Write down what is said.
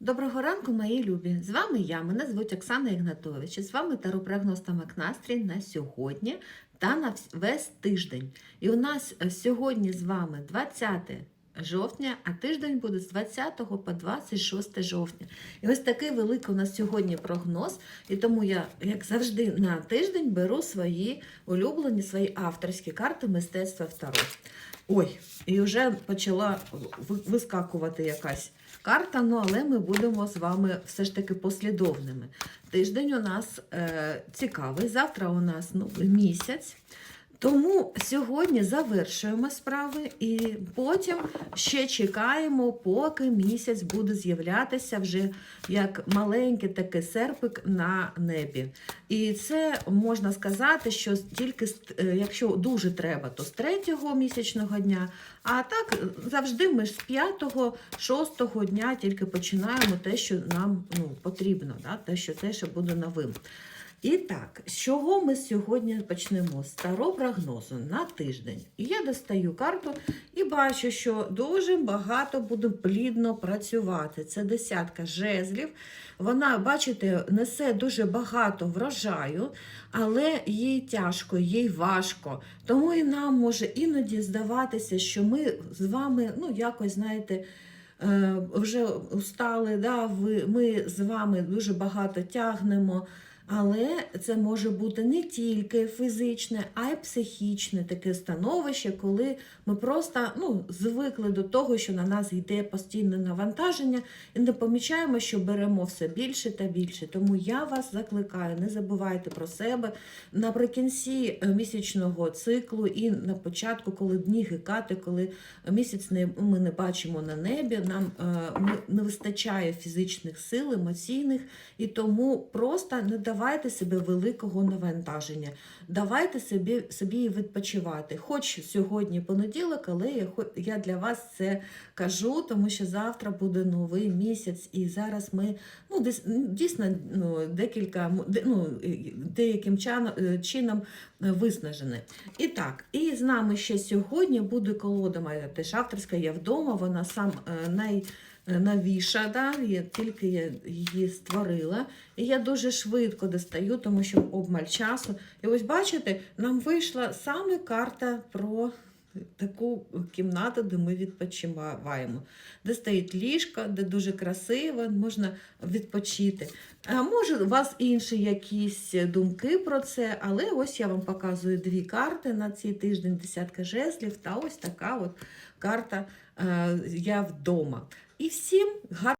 Доброго ранку, мої любі! З вами я, мене звуть Оксана Ігнатович. І з вами таропрогноз та Макнастрій на сьогодні та на весь тиждень. І у нас е, сьогодні з вами 20 жовтня, а тиждень буде з 20 по 26 жовтня. І ось такий великий у нас сьогодні прогноз. І тому я, як завжди, на тиждень беру свої улюблені, свої авторські карти мистецтва Таро. Ой, і вже почала вискакувати якась карта, ну але ми будемо з вами все ж таки послідовними. Тиждень у нас е, цікавий, завтра у нас новий місяць. Тому сьогодні завершуємо справи і потім ще чекаємо, поки місяць буде з'являтися вже як маленький такий серпик на небі. І це можна сказати, що тільки е, якщо дуже треба, то з третього місячного дня. А так завжди ми ж з п'ятого, шостого дня тільки починаємо те, що нам ну, потрібно, да? те, що те, що буде новим. І так, з чого ми сьогодні почнемо? З старого прогнозу на тиждень. І я достаю карту і бачу, що дуже багато буде плідно працювати. Це десятка жезлів. Вона, бачите, несе дуже багато врожаю, але їй тяжко, їй важко. Тому і нам може іноді здаватися, що ми з вами, ну, якось, знаєте, е, вже устали, да, ми з вами дуже багато тягнемо. Але це може бути не тільки фізичне, а й психічне таке становище, коли ми просто ну, звикли до того, що на нас йде постійне навантаження, і не помічаємо, що беремо все більше та більше. Тому я вас закликаю, не забувайте про себе наприкінці е, місячного циклу і на початку, коли дні гекати, коли місяць не, ми не бачимо на небі, нам е, не вистачає фізичних сил, емоційних, і тому просто не давайте себе великого навантаження. Давайте собі, собі відпочивати. Хоч сьогодні понеділок, але я, я для вас це кажу, тому що завтра буде новий місяць, і зараз ми ну, дійсно ну, декілька ну, деяким е, чином е, виснажені. І так, і з нами ще сьогодні буде колода моя теж авторська, я вдома, вона сам е, най новіша, да? я, тільки я її створила. І я дуже швидко достаю, тому що обмаль часу. І ось бачите, нам вийшла саме карта про таку кімнату, де ми відпочиваємо, де стоїть ліжко, де дуже красиво, можна відпочити. А може, у вас інші якісь думки про це, але ось я вам показую дві карти на цей тиждень, десятка жезлів, та ось така от карта е, Я вдома. І всім гарного.